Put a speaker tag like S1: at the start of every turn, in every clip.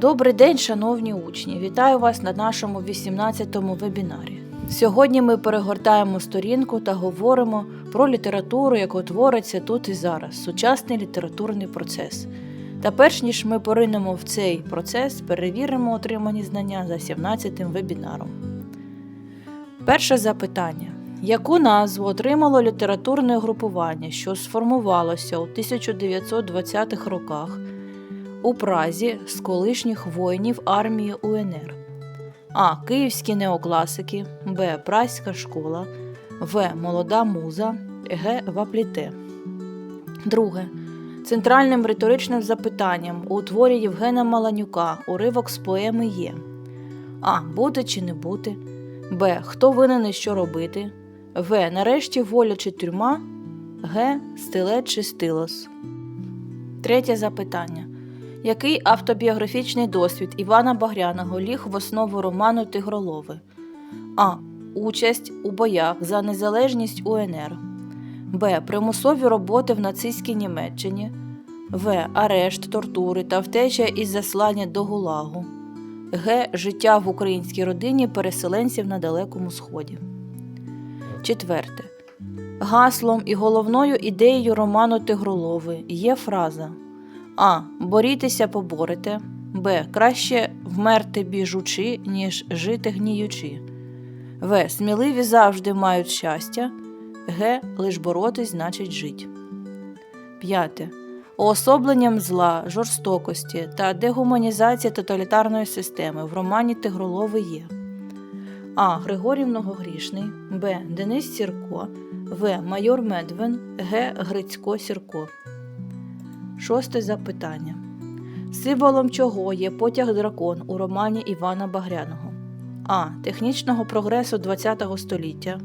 S1: Добрий день, шановні учні! Вітаю вас на нашому 18-му вебінарі. Сьогодні ми перегортаємо сторінку та говоримо про літературу, яка твориться тут і зараз, сучасний літературний процес. Та перш ніж ми поринемо в цей процес, перевіримо отримані знання за 17-м вебінаром. Перше запитання. Яку назву отримало літературне групування, що сформувалося у 1920-х роках у Празі з колишніх воїнів армії УНР? А. Київські неокласики, Б. Празька школа, В. Молода муза, Г. Вапліте. Друге. Центральним риторичним запитанням у творі Євгена Маланюка уривок з поеми є А. Бути чи не бути. Б. Хто винен і що робити. В. Нарешті воля чи тюрма. Г. Стилет чи стилос. Третє запитання. Який автобіографічний досвід Івана Багряного ліг в основу роману Тигролови? А. Участь у боях за незалежність УНР. Б. Примусові роботи в нацистській Німеччині. В. Арешт, тортури та втеча із заслання до Гулагу. Г. Життя в українській родині переселенців на Далекому Сході. Четверте. Гаслом і головною ідеєю роману Тигролови є фраза А. Борітеся поборете. Б. Краще вмерти біжучи, ніж жити гніючи. В. Сміливі завжди мають щастя. Г. Лиш боротись значить жить. П'яте. Уособленням зла, жорстокості та дегуманізації тоталітарної системи в романі Тигролови є А. Григорій Многогрішний, Б. Денис Сірко, В. Майор Медвен, Г. Грицько Сірко. Шосте запитання. Символом чого є потяг дракон у романі Івана Багряного? А. Технічного прогресу ХХ століття.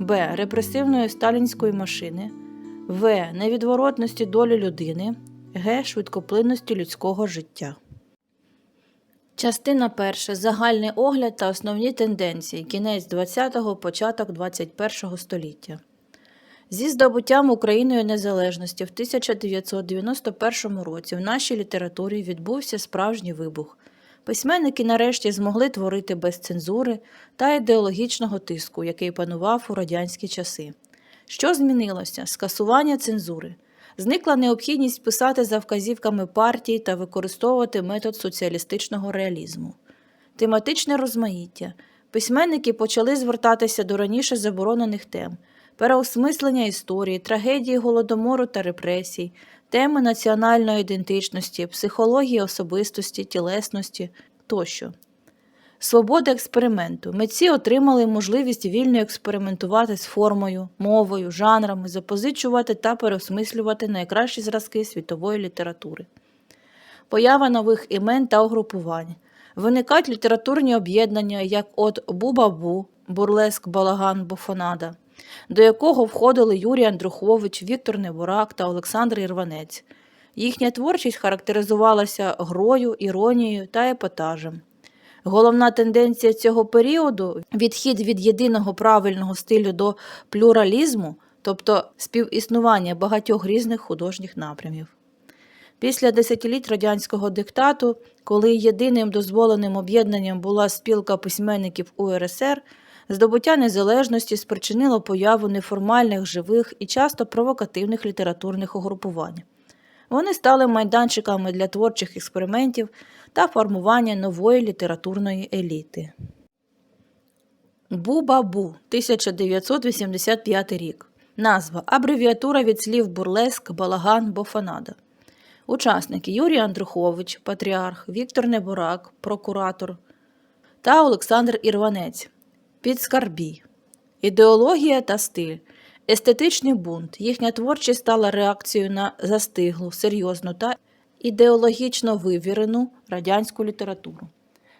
S1: Б. Репресивної сталінської машини. В. Невідворотності долі людини. Г. Швидкоплинності людського життя. Частина перша. Загальний огляд та основні тенденції. Кінець 20-го, початок 21-го століття. Зі здобуттям Україною незалежності в 1991 році в нашій літературі відбувся справжній вибух. Письменники нарешті змогли творити без цензури та ідеологічного тиску, який панував у радянські часи. Що змінилося? Скасування цензури. Зникла необхідність писати за вказівками партій та використовувати метод соціалістичного реалізму. Тематичне розмаїття. Письменники почали звертатися до раніше заборонених тем переосмислення історії, трагедії голодомору та репресій, теми національної ідентичності, психології особистості, тілесності тощо. Свобода експерименту. Митці отримали можливість вільно експериментувати з формою, мовою, жанрами, запозичувати та переосмислювати найкращі зразки світової літератури. Поява нових імен та угрупувань. Виникають літературні об'єднання, як от Бубабу, Бурлеск Балаган Бофонада, до якого входили Юрій Андрухович, Віктор Неборак та Олександр Ірванець. Їхня творчість характеризувалася грою, іронією та епатажем. Головна тенденція цього періоду відхід від єдиного правильного стилю до плюралізму, тобто співіснування багатьох різних художніх напрямів. Після десятиліть радянського диктату, коли єдиним дозволеним об'єднанням була спілка письменників УРСР, здобуття незалежності спричинило появу неформальних, живих і часто провокативних літературних угрупувань. Вони стали майданчиками для творчих експериментів та формування нової літературної еліти. Бу-Бабу, 1985 рік. Назва абревіатура від слів бурлеск, балаган, бофанада. Учасники Юрій Андрухович, патріарх, Віктор Неборак, прокуратор та Олександр Ірванець. Підскарбій. Ідеологія та стиль. Естетичний бунт. Їхня творчість стала реакцією на застиглу, серйозну та ідеологічно вивірену радянську літературу.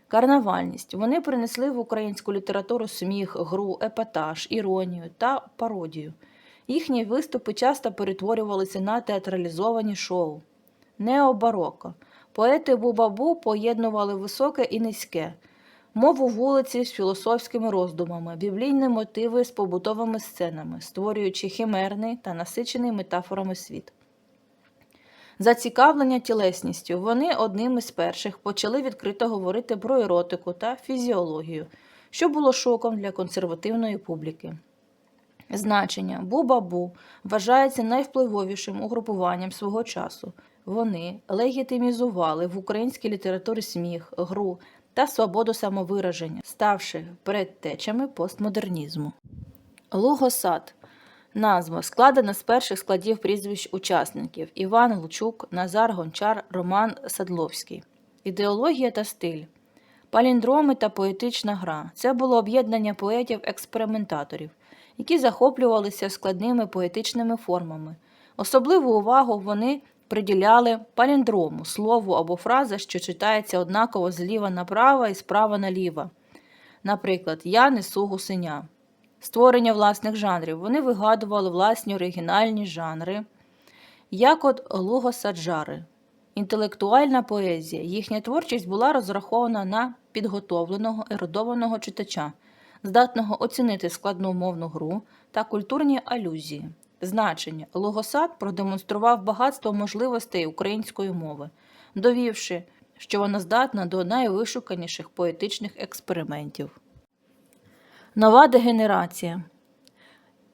S1: Карнавальність. Вони принесли в українську літературу сміх, гру, епатаж, іронію та пародію. Їхні виступи часто перетворювалися на театралізовані шоу. Необароко. Поети Бубабу поєднували високе і низьке, мову вулиці з філософськими роздумами, біблійні мотиви з побутовими сценами, створюючи химерний та насичений метафорами світ. Зацікавлення тілесністю. Вони одними з перших почали відкрито говорити про еротику та фізіологію, що було шоком для консервативної публіки. Значення Бу-Бабу вважається найвпливовішим угрупуванням свого часу. Вони легітимізували в українській літературі сміх, гру та свободу самовираження, ставши предтечами постмодернізму. Лугосад Назва складена з перших складів прізвищ учасників Іван Лучук, Назар Гончар, Роман Садловський. Ідеологія та стиль. Паліндроми та поетична гра це було об'єднання поетів-експериментаторів, які захоплювалися складними поетичними формами. Особливу увагу вони приділяли паліндрому слову або фраза, що читається однаково зліва направо і справа наліво. Наприклад, Я несу гусеня. Створення власних жанрів. Вони вигадували власні оригінальні жанри, як от лугосаджари. Інтелектуальна поезія. Їхня творчість була розрахована на підготовленого ерудованого читача, здатного оцінити складну мовну гру та культурні алюзії. Значення Логосад продемонстрував багатство можливостей української мови, довівши, що вона здатна до найвишуканіших поетичних експериментів. Нова дегенерація.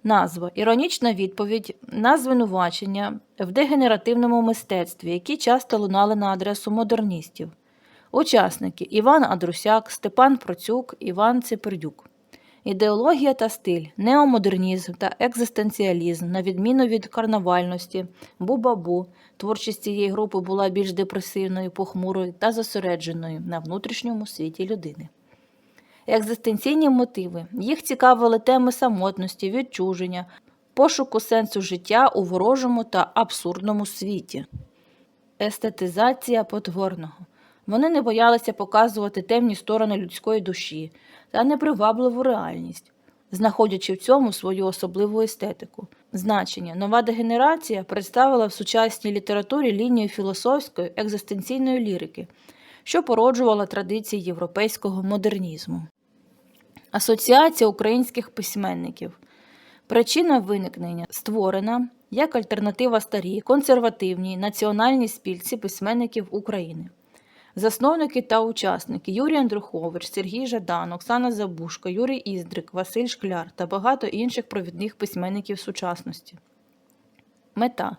S1: Назва іронічна відповідь на звинувачення в дегенеративному мистецтві, які часто лунали на адресу модерністів. Учасники Іван Адрусяк, Степан Процюк, Іван Цепердюк. Ідеологія та стиль, неомодернізм та екзистенціалізм, на відміну від карнавальності, бу-бабу. Творчість цієї групи була більш депресивною, похмурою та зосередженою на внутрішньому світі людини. Екзистенційні мотиви. Їх цікавили теми самотності, відчуження, пошуку сенсу життя у ворожому та абсурдному світі. Естетизація потворного. Вони не боялися показувати темні сторони людської душі та непривабливу реальність, знаходячи в цьому свою особливу естетику. Значення нова дегенерація представила в сучасній літературі лінію філософської екзистенційної лірики, що породжувала традиції європейського модернізму. Асоціація українських письменників. Причина виникнення створена як альтернатива старій, консервативній національній спільці письменників України. Засновники та учасники Юрій Андрухович, Сергій Жадан, Оксана Забушко, Юрій Іздрик, Василь Шкляр та багато інших провідних письменників сучасності. Мета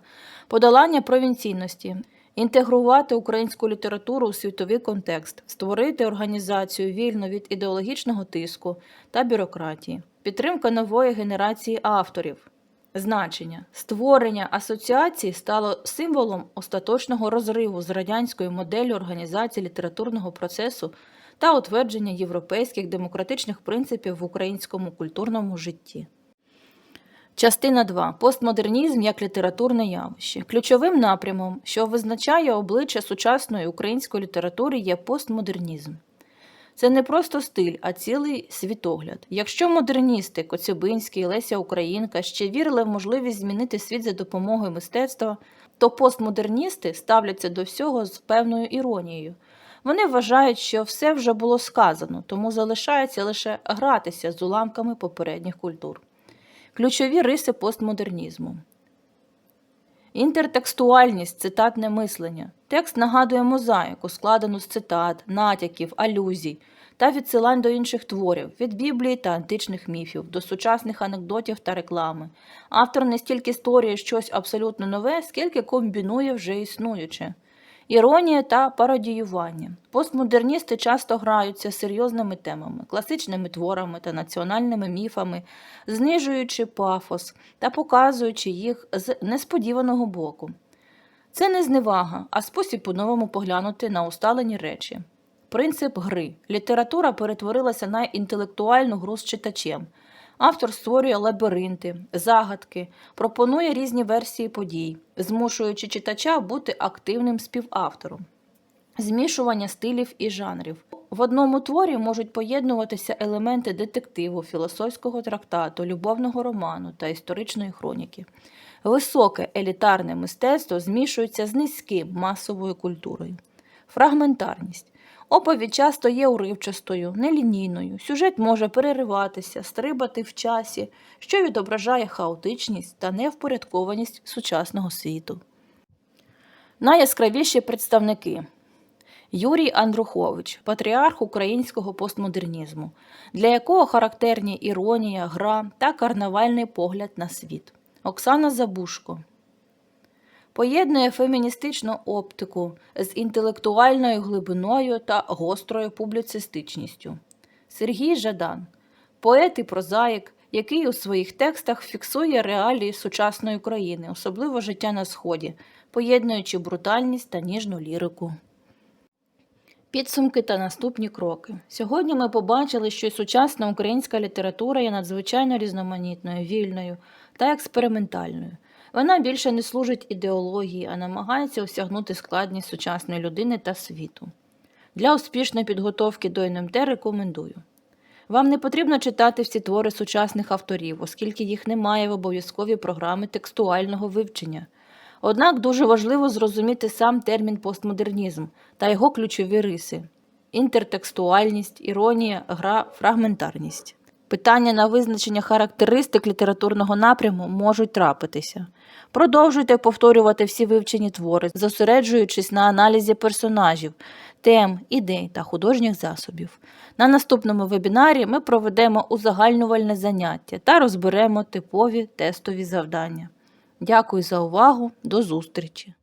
S1: подолання провінційності, інтегрувати українську літературу у світовий контекст, створити організацію вільну від ідеологічного тиску та бюрократії, підтримка нової генерації авторів. Значення створення асоціації стало символом остаточного розриву з радянською моделлю організації літературного процесу та утвердження європейських демократичних принципів в українському культурному житті. Частина 2. Постмодернізм як літературне явище. Ключовим напрямом, що визначає обличчя сучасної української літератури, є постмодернізм. Це не просто стиль, а цілий світогляд. Якщо модерністи Коцюбинський, Леся Українка ще вірили в можливість змінити світ за допомогою мистецтва, то постмодерністи ставляться до всього з певною іронією. Вони вважають, що все вже було сказано, тому залишається лише гратися з уламками попередніх культур. Ключові риси постмодернізму. Інтертекстуальність цитатне мислення. Текст нагадує мозаїку, складену з цитат, натяків, алюзій та відсилань до інших творів, від Біблії та античних міфів, до сучасних анекдотів та реклами. Автор не стільки створює щось абсолютно нове, скільки комбінує вже існуюче. Іронія та пародіювання. Постмодерністи часто граються серйозними темами, класичними творами та національними міфами, знижуючи пафос та показуючи їх з несподіваного боку. Це не зневага, а спосіб по-новому поглянути на усталені речі. Принцип гри. Література перетворилася на інтелектуальну гру з читачем. Автор створює лабіринти, загадки, пропонує різні версії подій, змушуючи читача бути активним співавтором. Змішування стилів і жанрів. В одному творі можуть поєднуватися елементи детективу, філософського трактату, любовного роману та історичної хроніки. Високе елітарне мистецтво змішується з низьким масовою культурою. Фрагментарність. Оповідь часто є уривчастою, нелінійною. Сюжет може перериватися, стрибати в часі, що відображає хаотичність та невпорядкованість сучасного світу. Найяскравіші представники Юрій Андрухович, патріарх українського постмодернізму, для якого характерні іронія, гра та карнавальний погляд на світ. Оксана Забушко поєднує феміністичну оптику з інтелектуальною глибиною та гострою публіцистичністю. Сергій Жадан поет і прозаїк, який у своїх текстах фіксує реалії сучасної України, особливо життя на Сході, поєднуючи брутальність та ніжну лірику. Підсумки та наступні кроки. Сьогодні ми побачили, що сучасна українська література є надзвичайно різноманітною, вільною та експериментальною. Вона більше не служить ідеології, а намагається осягнути складність сучасної людини та світу. Для успішної підготовки до НМТ рекомендую. Вам не потрібно читати всі твори сучасних авторів, оскільки їх немає в обов'язковій програми текстуального вивчення. Однак дуже важливо зрозуміти сам термін постмодернізм та його ключові риси: інтертекстуальність, іронія, гра, фрагментарність. Питання на визначення характеристик літературного напряму можуть трапитися. Продовжуйте повторювати всі вивчені твори, зосереджуючись на аналізі персонажів, тем, ідей та художніх засобів. На наступному вебінарі ми проведемо узагальнювальне заняття та розберемо типові тестові завдання. Дякую за увагу, до зустрічі!